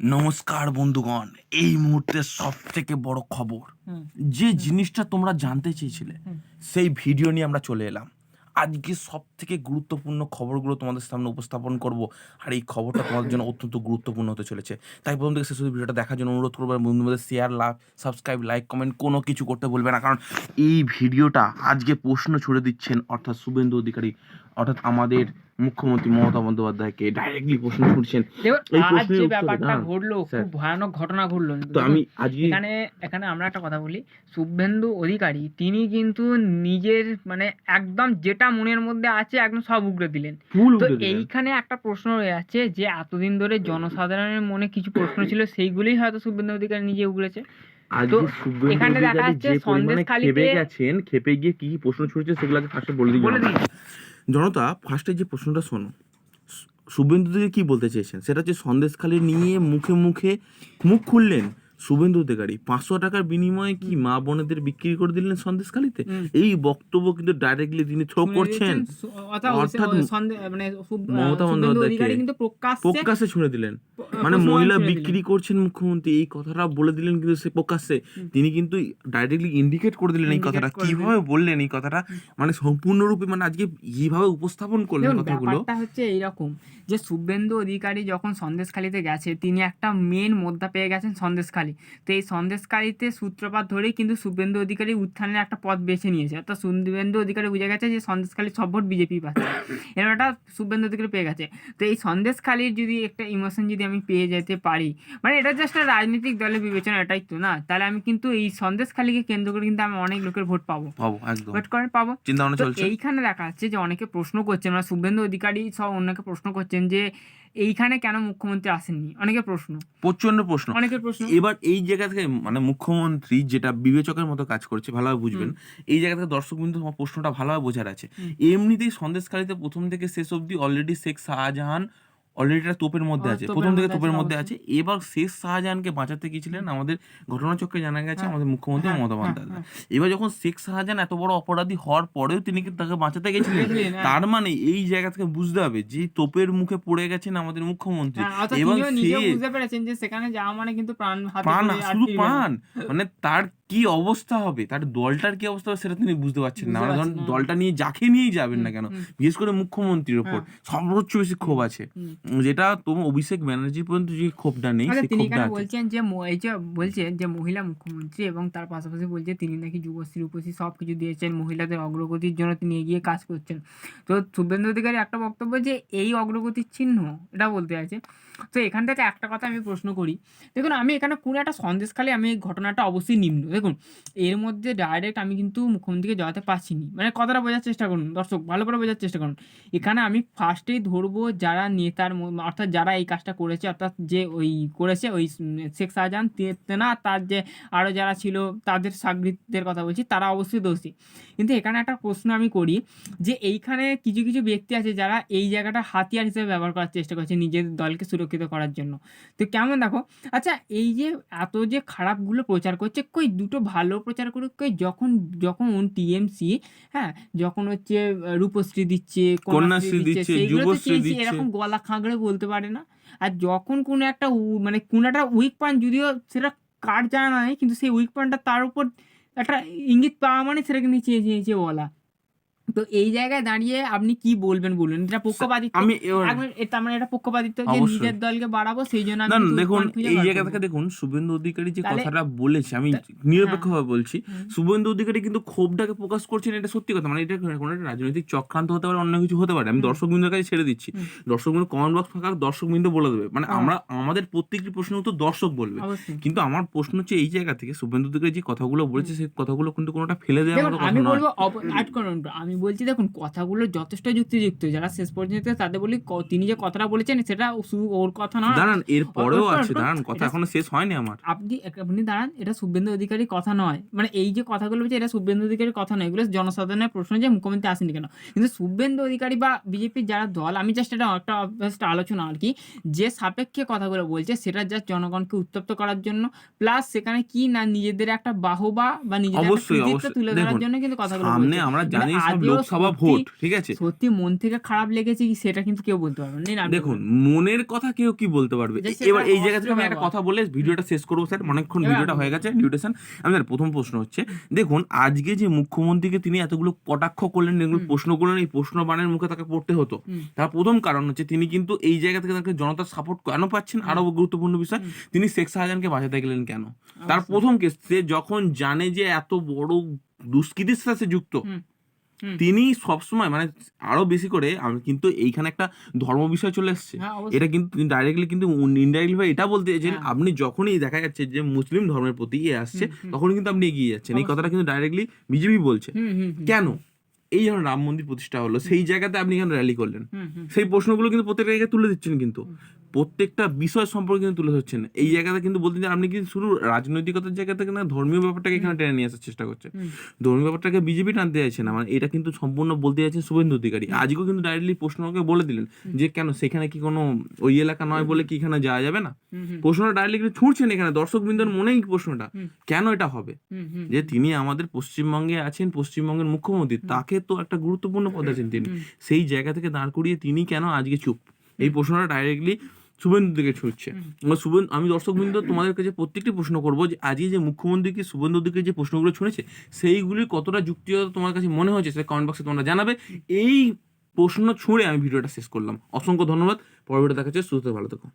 নমস্কার বন্ধুগণ এই মুহূর্তে সব থেকে বড় খবর। যে জিনিসটা তোমরা জানতে চেয়েছিলে সেই ভিডিও নিয়ে আমরা চলে এলাম। আজকে সব থেকে গুরুত্বপূর্ণ খবরগুলো তোমাদের সামনে উপস্থাপন করব আর এই খবরটা তোমাদের জন্য অত্যন্ত গুরুত্বপূর্ণ হতে চলেছে। তাই প্রথম থেকে শেষ ভিডিওটা দেখার জন্য অনুরোধ করব বন্ধুদের share love subscribe like comment কোনো কিছু করতে বলবে না। কারণ এই ভিডিওটা আজকে প্রশ্ন ছুড়ে দিচ্ছেন অর্থাৎ শুভেন্দু অধিকারী অর্থাৎ আমাদের মুখ্যমন্ত্রী মমতা বন্দ্যোপাধ্যায়কে ডাইরেক্টলি প্রশ্ন আজ যে উত্তরে ব্যাপারটা ঘটলো খুব ভয়ানক ঘটনা ঘটলো। তো আমি আজকে এখানে এখানে আমরা একটা কথা বলি। শুভেন্দু অধিকারী তিনি কিন্তু নিজের মানে একদম যেটা মনের মধ্যে আছে একদম সব উগড়ে দিলেন। তো। এইখানে একটা প্রশ্ন রয়ে আছে যে এতদিন ধরে জনসাধারণের মনে কিছু প্রশ্ন ছিল সেইগুলোই হয়তো শুভেন্দু অধিকারী নিজে উগড়েছে। এখানে দেখা যাচ্ছে সন্দেশখালিতে- খেপে গেছেন খেপে গিয়ে কি কি প্রশ্ন ছুটেছে সেগুলো আগে ফার্স্টে বলে দিই বলে জনতা। জনতা ফার্স্টে যে প্রশ্নটা শোনো। সু- শুভেন্দু থেকে কি বলতে চেয়েছেন? সেটা হচ্ছে সন্দেশখালি নিয়ে মুখে মুখে মুখ খুললেন শুভেন্দু অধিকারী পাঁচশো টাকার বিনিময়ে কি মা বোনেদের বিক্রি করে দিলেন সন্দেশখালিতে? এই বক্তব্য কিন্তু ডাইরেক্টলি তিনি থ্রো করছেন। অর্থাৎ মানে মমতা বন্দ্যোপাধ্যায়কে অধিকারী প্রকাশ্যে ছুঁড়ে দিলেন। মানে মহিলা বিক্রি করছেন মুখ্যমন্ত্রী এই কথাটা বলে দিলেন কিন্তু সে প্রকাশ্যে। তিনি কিন্তু ডাইরেক্টলি ইন্ডিকেট করে দিলেন এই কথাটা। কীভাবে বললেন এই কথাটা? মানে সম্পূর্ণরূপে মানে আজকে এইভাবে উপস্থাপন করলেন কথাগুলো। হচ্ছে এইরকম যে শুভেন্দু অধিকারী যখন সন্দেশখালিতে গেছে তিনি একটা মেন মোদ্দা পেয়ে গেছেন সন্দেশখালি তো এই সন্দেশখালিতে সূত্রপাত ধরেই কিন্তু শুভেন্দু অধিকারী উত্থানের একটা পথ বেছে নিয়েছে। অর্থাৎ শুভেন্দু অধিকারী বুঝে গেছে যে সন্দেশখালি সব ভোট বিজেপি পাচ্ছে। এরকম একটা শুভেন্দু অধিকারী পেয়ে গেছে। তো এই সন্দেশখালির যদি একটা ইমোশন যদি আমি পেয়ে যেতে পারি মানে এটা জাস্ট রাজনৈতিক দলের বিবেচনা এটাই তো না? তাহলে আমি কিন্তু এই সন্দেশখালিকে কেন্দ্র করে কিন্তু আমি অনেক লোকের ভোট পাবো। ভোট করে পাবো। এইখানে দেখা যাচ্ছে যে অনেকে প্রশ্ন করছেন মানে শুভেন্দু অধিকারী সব অনেকে প্রশ্ন করছেন যে এইখানে কেন মুখ্যমন্ত্রী আসেননি? অনেকের প্রশ্ন। প্রচণ্ড প্রশ্ন। অনেকের প্রশ্ন। এবার এই জায়গা থেকে মানে মুখ্যমন্ত্রী যেটা বিবেচকের মতো কাজ করছে ভালোভাবে বুঝবেন এই জায়গা থেকে দর্শক বিন্দু তোমার প্রশ্নটা ভালোভাবে বোঝার আছে। এমনিতেই সন্দেশকারীতে প্রথম থেকে শেষ অবধি অলরেডি শেখ শাহজাহান অলরেডি একটা তোপের মধ্যে আছে। প্রথম থেকে তোপের মধ্যে আছে। এবার শেখ শাহজাহানকে বাঁচাতে গিয়েছিলেন আমাদের ঘটনাচক্রে জানা গেছে হ্যাঁ। আমাদের মুখ্যমন্ত্রী হ্যাঁ, মমতা হ্যাঁ, বন্দ্যোপাধ্যায়। এবার যখন শেখ শাহজাহান এত বড় অপরাধী হওয়ার পরেও তিনি কিন্তু তাকে বাঁচাতে গেছিলেন। তার মানে এই জায়গা থেকে বুঝতে হবে যে তোপের মুখে পড়ে গেছেন আমাদের মুখ্যমন্ত্রী। এবং সে বুঝতে পেরেছেন যে সেখানে যাওয়া মানে কিন্তু প্রাণ হাতে পান শুধু। পান মানে তার কি অবস্থা হবে? তার দলটার কি অবস্থা হবে সেটা তিনি বুঝতে পারছেন না। মানে ধরুন দলটা নিয়ে যাকে নিয়েই যাবেন না কেন বিশেষ করে মুখ্যমন্ত্রীর ওপর সর্বোচ্চ বেশি ক্ষোভ আছে। যেটা তোমার অভিষেক ব্যানার্জি পর্যন্ত যে ক্ষোভটা নেই সেই তিনি ক্ষোভটা বলছেন যে এই যে বলছেন যে মহিলা মুখ্যমন্ত্রী এবং তার পাশাপাশি বলছে তিনি নাকি যুবশ্রী উপশ্রী সব কিছু দিয়েছেন মহিলাদের অগ্রগতির জন্য তিনি এগিয়ে কাজ করছেন। তো শুভেন্দু অধিকারী একটা বক্তব্য যে এই অগ্রগতির চিহ্ন এটা বলতে আছে তো এখান থেকে একটা কথা আমি প্রশ্ন করি। দেখুন আমি এখানে কোনো একটা সন্দেশখালী আমি এই ঘটনাটা অবশ্যই নিম্ন। দেখুন, এর মধ্যে ডাইরেক্ট আমি কিন্তু মুখ্যমন্ত্রীকে জড়াতে পারছি নি মানে কথাটা বোঝার চেষ্টা করুন, দর্শক, ভালো করে বোঝার চেষ্টা করুন। এখানে আমি ফার্স্টেই ধরবো যারা নেতার অর্থাৎ যারা এই কাজটা করেছে, অর্থাৎ যে ওই করেছে ওই শেখ শাহজাহান, তেনা, তার যে আরও যারা ছিল, তাদের সাগরিতদের কথা বলছি, তারা অবশ্যই দোষী। কিন্তু এখানে একটা প্রশ্ন আমি করি যে, এইখানে কিছু কিছু ব্যক্তি আছে যারা এই জায়গাটা হাতিয়ার হিসেবে ব্যবহার করার চেষ্টা করছে নিজের দলকে সুরক্ষিত করার জন্য। তো কেমন দেখো আচ্ছা এই যে এত যে খারাপগুলো প্রচার করছে, কই দুটো ভালো প্রচার করুক যখন যখন টিএমসি হ্যাঁ যখন হচ্ছে রূপশ্রী দিচ্ছে কন্যাশ্রী দিচ্ছে, সেগুলো তো যুবশ্রী দিচ্ছে। এরকম গলা খাঁকড়ে বলতে পারে না আর যখন কোনো একটা মানে কোনো একটা উইক পয়েন্ট যদিও সেটা কার জানা নাই কিন্তু সেই উইক পয়েন্টটা তার উপর একটা ইঙ্গিত পাওয়া মানে সেটাকে নিচে নিচে বলা তো এই জায়গায় দাঁড়িয়ে আপনি কি বলবেন বলুন? এটা পক্ষপাতিত্ব। আমি এটা মানে এটা পক্ষপাতিত্ব যে নিজের দলকে বাড়াবো সেই জন্য আমি দেখুন এই জায়গা থেকে দেখুন শুভেন্দু অধিকারী যে কথাটা বলেছে আমি নিরপেক্ষভাবে বলছি। হুম। শুভেন্দু অধিকারী কিন্তু ক্ষোভটাকে প্রকাশ করছেন এটা সত্যি কথা। মানে এটা কোনো একটা রাজনৈতিক চক্রান্ত হতে পারে অন্য কিছু হতে পারে। আমি। দর্শক বিন্দুর কাছে ছেড়ে দিচ্ছি। দর্শক বিন্দু কমেন্ট বক্স ফাঁকা দর্শক বিন্দু বলে দেবে। মানে হ্যাঁ। আমরা আমাদের প্রত্যেকটি প্রশ্ন তো দর্শক বলবে। কিন্তু আমার প্রশ্ন হচ্ছে এই জায়গা থেকে শুভেন্দু অধিকারী যে কথাগুলো বলেছে সেই কথাগুলো কিন্তু কোনোটা ফেলে দেওয়ার মতো কথা আমি নয়। বলব অ্যাড করুন আমি বলছি দেখুন কথাগুলো যথেষ্ট যুক্তিযুক্ত। যারা শেষ পর্যন্ত তাদের বলি তিনি যে কথাটা বলেছেন সেটা শুধু ওর কথা নয়। দাঁড়ান এর পরেও আছে দাঁড়ান কথা এখনও শেষ হয়নি আমার। আপনি আপনি দাঁড়ান এটা শুভেন্দু অধিকারীর কথা নয়। মানে এই যে কথাগুলো বলছে এটা শুভেন্দু অধিকারীর কথা নয়। এগুলো জনসাধারণের প্রশ্ন যে মুখ্যমন্ত্রী আসেনি কেন? কিন্তু শুভেন্দু অধিকারী বা বিজেপির যারা দল আমি জাস্ট এটা একটা জাস্ট আলোচনা আর কি যে সাপেক্ষে কথাগুলো বলছে সেটা জাস্ট জনগণকে উত্তপ্ত করার জন্য প্লাস সেখানে কি না নিজেদের একটা বাহবা বা নিজেদের একটা। তুলে ধরার জন্য কিন্তু কথাগুলো সামনে আমরা মানে জানি সব লোকসভা ভোট ঠিক আছে? সত্যি মন থেকে খারাপ লেগেছে কি সেটা কিন্তু কেউ বলতে পারবে না। দেখুন মনের কথা কেউ কি বলতে পারবে? এবার এই জায়গা থেকে আমি একটা কথা বলে ভিডিওটা শেষ করব স্যার। অনেকক্ষণ ভিডিওটা হয়ে গেছে ডিউটেশন আমি প্রথম প্রশ্ন হচ্ছে দেখুন আজকে যে মুখ্যমন্ত্রীকে তিনি এতগুলো কটাক্ষ করলেন এগুলো প্রশ্ন করলেন এই প্রশ্ন বানের মুখে তাকে পড়তে হতো। তার প্রথম কারণ হচ্ছে তিনি কিন্তু এই জায়গা থেকে তাকে জনতার সাপোর্ট কেন পাচ্ছেন আরও গুরুত্বপূর্ণ বিষয় তিনি শেখ শাহজাহানকে বাঁচাতে গেলেন কেন? তার প্রথম কেস সে যখন জানে যে এত বড় দুষ্কৃতির সাথে যুক্ত। তিনি সবসময় মানে আরও বেশি করে আমি কিন্তু এইখানে একটা ধর্ম বিষয় চলে এসছে। হ্যাঁ, এটা কিন্তু ডাইরেক্টলি কিন্তু ইনডাইরেক্টলি ভাবে এটা বলতে চাইছেন হ্যাঁ। আপনি যখনই দেখা যাচ্ছে যে মুসলিম ধর্মের প্রতি ইয়ে আসছে। তখন কিন্তু আপনি এগিয়ে যাচ্ছেন। এই কথাটা কিন্তু ডাইরেক্টলি বিজেপি বলছে। কেন? এই যখন রাম মন্দির প্রতিষ্ঠা হলো সেই জায়গাতে আপনি কেন র্যালি করলেন। সেই প্রশ্নগুলো কিন্তু প্রত্যেকটা জায়গায় তুলে দিচ্ছেন কিন্তু। প্রত্যেকটা বিষয় সম্পর্কে কিন্তু তুলে ধরছেন। এই জায়গাতে কিন্তু বলতে আপনি কিন্তু শুধু রাজনৈতিকতার জায়গা থেকে না ধর্মীয় ব্যাপারটাকে এখানে টেনে নিয়ে আসার চেষ্টা করছেন। ধর্মীয় ব্যাপারটাকে বিজেপি টানতে চাইছে না মানে এটা কিন্তু সম্পূর্ণ বলতে চাইছেন শুভেন্দু অধিকারী। আজকেও কিন্তু ডাইরেক্টলি প্রশ্নকে বলে দিলেন যে কেন সেখানে কি কোনো ওই এলাকা নয় বলে কি এখানে যাওয়া যাবে না। প্রশ্নটা ডাইরেক্টলি কিন্তু ছুঁড়ছেন এখানে দর্শক বিন্দুর মনেই প্রশ্নটা। কেন এটা হবে। যে তিনি আমাদের পশ্চিমবঙ্গে আছেন পশ্চিমবঙ্গের মুখ্যমন্ত্রী তাকে তো একটা গুরুত্বপূর্ণ পদ আছেন তিনি। সেই জায়গা থেকে দাঁড় করিয়ে তিনি কেন আজকে চুপ? এই প্রশ্নটা ডাইরেক্টলি শুভেন্দু দিকে ছুটছে শুভেন্দু আমি দর্শকবৃন্দ তোমাদের কাছে প্রত্যেকটি প্রশ্ন করব যে আজকে যে মুখ্যমন্ত্রীকে শুভেন্দু দিকে যে প্রশ্নগুলো ছুঁড়েছে সেইগুলি কতটা যুক্তিগত তোমার কাছে মনে হয়েছে সেটা কমেন্ট বক্সে তোমরা জানাবে। এই প্রশ্ন ছুঁড়ে আমি ভিডিওটা শেষ করলাম। অসংখ্য ধন্যবাদ। পরবর্তী দেখাচ্ছে সুস্থ ভালো থেকো।